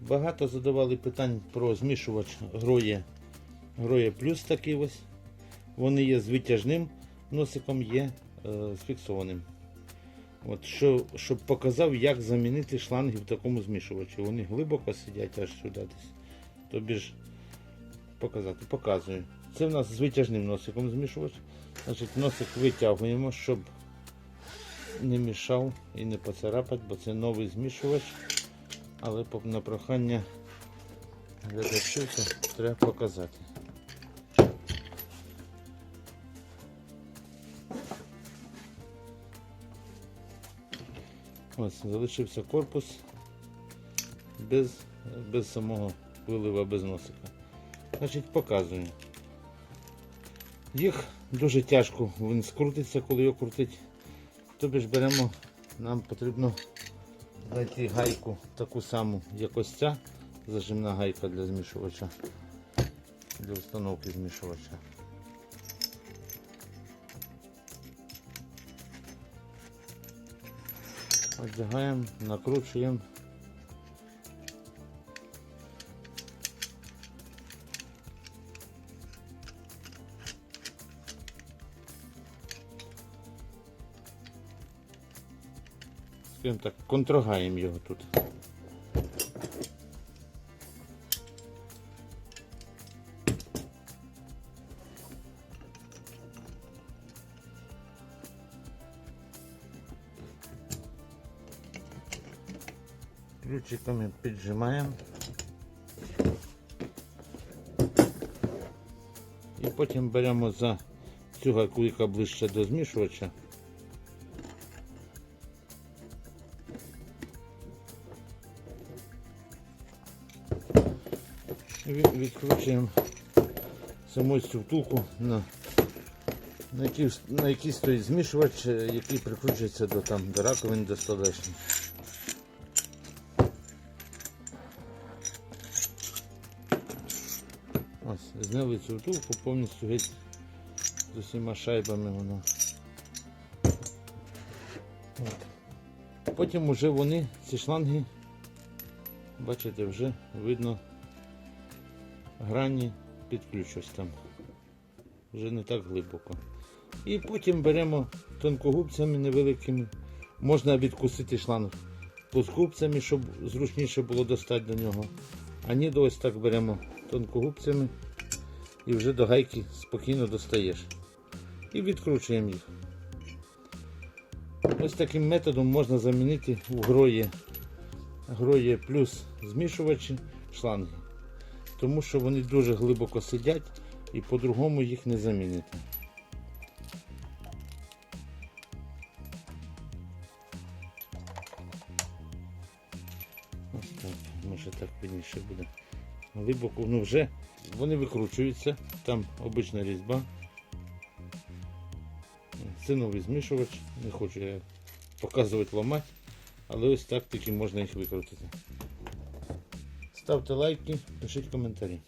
Багато задавали питань про змішувач Гроє. Гроє плюс такий ось. Вони є з витяжним носиком, є е, з фіксованим. От, що, щоб показав, як замінити шланги в такому змішувачі. Вони глибоко сидять аж сюди десь. Тобі ж показати, показую. Це в нас з витяжним носиком змішувач. Значить, носик витягуємо, щоб не мішав і не поцарапати, бо це новий змішувач. Але на прохання глядачів треба показати. Ось, залишився корпус без, без самого вилива, без носика. Значить, показую. Їх дуже тяжко, він скрутиться, коли його крутить. Тобі ж беремо, нам потрібно знайти гайку таку саму, як ось ця зажимна гайка для змішувача, для установки змішувача. Одягаємо, накручуємо. Скажімо так, контрогаємо його тут. Ключиками піджимаємо. І потім беремо за цю гайку, яка ближче до змішувача. Відкручуємо саму цю втулку, на, на, якій, на якій стоїть змішувач, е, який прикручується до, там, до раковини, до столешні. Ось, зняли цю втулку повністю геть з усіма шайбами воно. От. Потім вже вони, ці шланги, бачите, вже видно грані під ключ ось там. Вже не так глибоко. І потім беремо тонкогубцями невеликими. Можна відкусити шланг плоскогубцями, щоб зручніше було достати до нього. А ні, ось так беремо тонкогубцями і вже до гайки спокійно достаєш. І відкручуємо їх. Ось таким методом можна замінити у грої, грої плюс змішувачі шланги. Тому що вони дуже глибоко сидять і по-другому їх не замінити. Ось так, може так видніше буде. Глибоко, ну вже вони викручуються, там обична різьба. Це новий змішувач, не хочу я показувати ламати, але ось так таки можна їх викрутити. Ставте лайки, пишіть коментарі.